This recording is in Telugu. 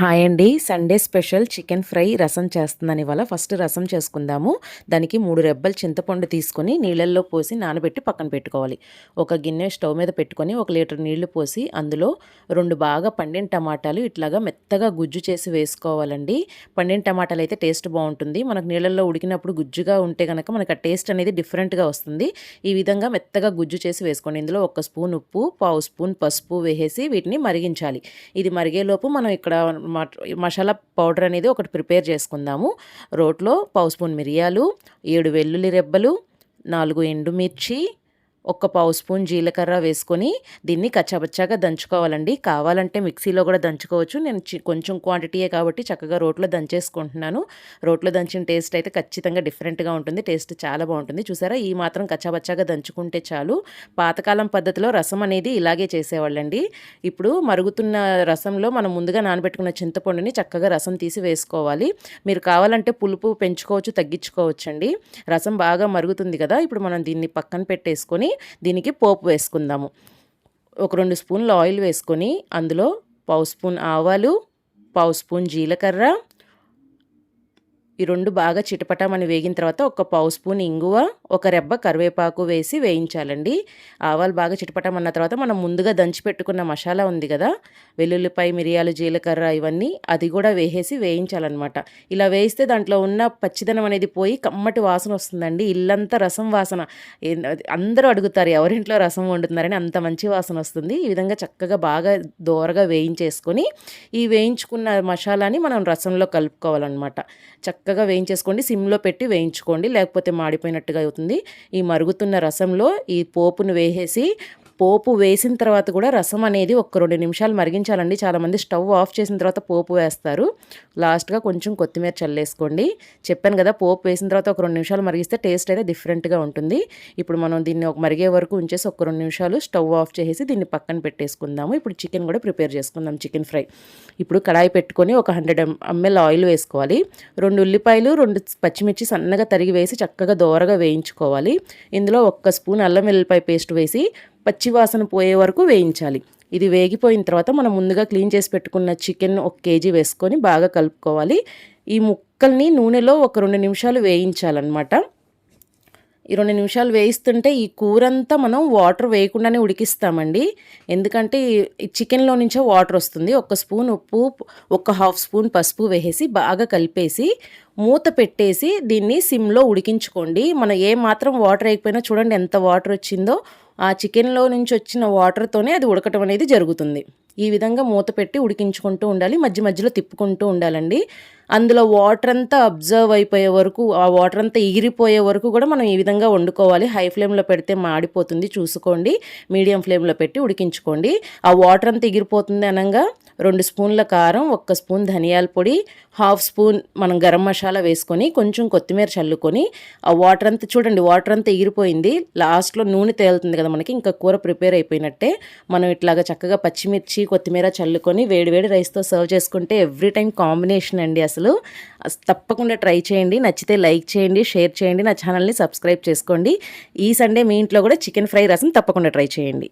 హాయ్ అండి. సండే స్పెషల్ చికెన్ ఫ్రై రసం చేస్తున్నాను ఇవాళ ఫస్ట్ రసం చేసుకుందాము. దానికి మూడు రెబ్బలు చింతపండు తీసుకొని నీళ్ళల్లో పోసి నానబెట్టి పక్కన పెట్టుకోవాలి. ఒక గిన్నె స్టవ్ మీద పెట్టుకొని ఒక లీటర్ నీళ్ళు పోసి అందులో రెండు బాగా పండిన టమాటాలు ఇట్లాగా మెత్తగా గుజ్జు చేసి వేసుకోవాలండి. పండిన టమాటాలు అయితే టేస్ట్ బాగుంటుంది. మనకు నీళ్ళల్లో ఉడికినప్పుడు గుజ్జుగా ఉంటే కనుక మనకు ఆ టేస్ట్ అనేది డిఫరెంట్గా వస్తుంది. ఈ విధంగా మెత్తగా గుజ్జు చేసి వేసుకోండి. ఇందులో ఒక స్పూన్ ఉప్పు పావు స్పూన్ పసుపు వేసేసి వీటిని మరిగించాలి. ఇది మరిగేలోపు మనం ఇక్కడ మసాలా పౌడర్ అనేది ఒకటి ప్రిపేర్ చేసుకుందాము. రోట్లో పావు స్పూన్ మిరియాలు ఏడు వెల్లుల్లి రెబ్బలు నాలుగు ఎండుమిర్చి ఒక్క పావు స్పూన్ జీలకర్ర వేసుకొని దీన్ని కచ్చాబచ్చాగా దంచుకోవాలండి. కావాలంటే మిక్సీలో కూడా దంచుకోవచ్చు. నేను కొంచెం క్వాంటిటీయే కాబట్టి చక్కగా రోట్లో దంచేసుకుంటున్నాను. రోట్లో దంచిన టేస్ట్ అయితే ఖచ్చితంగా డిఫరెంట్గా ఉంటుంది. టేస్ట్ చాలా బాగుంటుంది. చూసారా? ఈ మాత్రం కచ్చాబచ్చాగా దంచుకుంటే చాలు. పాతకాలం పద్ధతిలో రసం అనేది ఇలాగే చేసేవాళ్ళండి. ఇప్పుడు మరుగుతున్న రసంలో మనం ముందుగా నానబెట్టుకున్న చింతపండుని చక్కగా రసం తీసి వేసుకోవాలి. మీరు కావాలంటే పులుపు పెంచుకోవచ్చు తగ్గించుకోవచ్చండి. రసం బాగా మరుగుతుంది కదా? ఇప్పుడు మనం దీన్ని పక్కన పెట్టేసుకొని దీనికి పోపు వేసుకుందాము. ఒక రెండు స్పూన్లు ఆయిల్ వేసుకొని అందులో పావు స్పూన్ ఆవాలు పావు స్పూన్ జీలకర్ర ఈ రెండు బాగా చిటపటమని వేగిన తర్వాత ఒక పావు స్పూన్ ఇంగువ ఒక రెబ్బ కరివేపాకు వేసి వేయించాలండి. ఆవాలు బాగా చిటపటమన్న తర్వాత మనం ముందుగా దంచి పెట్టుకున్న మసాలా ఉంది కదా వెల్లుల్లిపాయ మిరియాలు జీలకర్ర ఇవన్నీ అది కూడా వేసేసి వేయించాలన్నమాట. ఇలా వేయిస్తే దాంట్లో ఉన్న పచ్చిదనం అనేది పోయి కమ్మటి వాసన వస్తుందండి. ఇల్లంతా రసం వాసన. అందరూ అడుగుతారు ఎవరింట్లో రసం వండుతున్నారని అంత మంచి వాసన వస్తుంది. ఈ విధంగా చక్కగా బాగా దోరగా వేయించేసుకొని ఈ వేయించుకున్న మసాలాని మనం రసంలో కలుపుకోవాలన్నమాట. చక్కగా చక్కగా వేయించేసుకోండి. సిమ్లో పెట్టి వేయించుకోండి. లేకపోతే మాడిపోయినట్టుగా అవుతుంది. ఈ మరుగుతున్న రసంలో ఈ పోపును వేసేసి పోపు వేసిన తర్వాత కూడా రసం అనేది ఒక రెండు నిమిషాలు మరిగించాలండి. చాలామంది స్టవ్ ఆఫ్ చేసిన తర్వాత పోపు వేస్తారు. లాస్ట్గా కొంచెం కొత్తిమీర చల్లేసుకోండి. చెప్పాను కదా పోపు వేసిన తర్వాత ఒక రెండు నిమిషాలు మరిగిస్తే టేస్ట్ అయితే డిఫరెంట్గా ఉంటుంది. ఇప్పుడు మనం దీన్ని ఒక మరిగే వరకు ఉంచేసి ఒక రెండు నిమిషాలు స్టవ్ ఆఫ్ చేసి దీన్ని పక్కన పెట్టేసుకుందాము. ఇప్పుడు చికెన్ కూడా ప్రిపేర్ చేసుకుందాం చికెన్ ఫ్రై. ఇప్పుడు కడాయి పెట్టుకొని ఒక హండ్రెడ్ ఎంఎల్ ఆయిల్ వేసుకోవాలి. రెండు ఉల్లిపాయలు రెండు పచ్చిమిర్చి సన్నగా తరిగి వేసి చక్కగా దోరగా వేయించుకోవాలి. ఇందులో ఒక్క స్పూన్ అల్లం వెల్లిపాయ పేస్ట్ వేసి పచ్చివాసన పోయే వరకు వేయించాలి. ఇది వేగిపోయిన తర్వాత మనం ముందుగా క్లీన్ చేసి పెట్టుకున్న చికెన్ ఒక కేజీ వేసుకొని బాగా కలుపుకోవాలి. ఈ ముక్కల్ని నూనెలో ఒక రెండు నిమిషాలు వేయించాలన్నమాట. ఈ రెండు నిమిషాలు వేయిస్తుంటే ఈ కూర అంతా మనం వాటర్ వేయకుండానే ఉడికిస్తామండి. ఎందుకంటే ఈ చికెన్లో నుంచే వాటర్ వస్తుంది. ఒక స్పూన్ ఉప్పు ఒక హాఫ్ స్పూన్ పసుపు వేసేసి బాగా కలిపేసి మూత పెట్టేసి దీన్ని సిమ్లో ఉడికించుకోండి. మనం ఏ మాత్రం వాటర్ అయిపోయినా చూడండి ఎంత వాటర్ వచ్చిందో. ఆ చికెన్లో నుంచి వచ్చిన వాటర్తోనే అది ఉడకటం అనేది జరుగుతుంది. ఈ విధంగా మూత పెట్టి ఉడికించుకుంటూ ఉండాలి. మధ్య మధ్యలో తిప్పుకుంటూ ఉండాలండి. అందులో వాటర్ అంతా అబ్జర్వ్ అయిపోయే వరకు ఆ వాటర్ అంతా ఎగిరిపోయే వరకు కూడా మనం ఈ విధంగా వండుకోవాలి. హై ఫ్లేమ్లో పెడితే మాడిపోతుంది. చూసుకోండి. మీడియం ఫ్లేమ్లో పెట్టి ఉడికించుకోండి. ఆ వాటర్ అంతా ఎగిరిపోతుంది అనగా రెండు స్పూన్ల కారం ఒక్క స్పూన్ ధనియాల పొడి హాఫ్ స్పూన్ మనం గరం మసాలా వేసుకొని కొంచెం కొత్తిమీర చల్లుకొని ఆ వాటర్ అంతా చూడండి వాటర్ అంతా ఎగిరిపోయింది. లాస్ట్లో నూనె తేలుతుంది కదా మనకి ఇంకా కూర ప్రిపేర్ అయిపోయినట్టే. మనం ఇట్లాగా చక్కగా పచ్చిమిర్చి కొత్తిమీర చల్లుకొని వేడివేడి రైస్తో సర్వ్ చేసుకుంటే ఎవ్రీ టైం కాంబినేషన్ అండి అసలు. తప్పకుండా ట్రై చేయండి నచ్చితే లైక్ చేయండి షేర్ చేయండి నా ఛానల్ని సబ్స్క్రైబ్ చేసుకోండి. ఈ సండే మీ ఇంట్లో కూడా చికెన్ ఫ్రై రసం తప్పకుండా ట్రై చేయండి.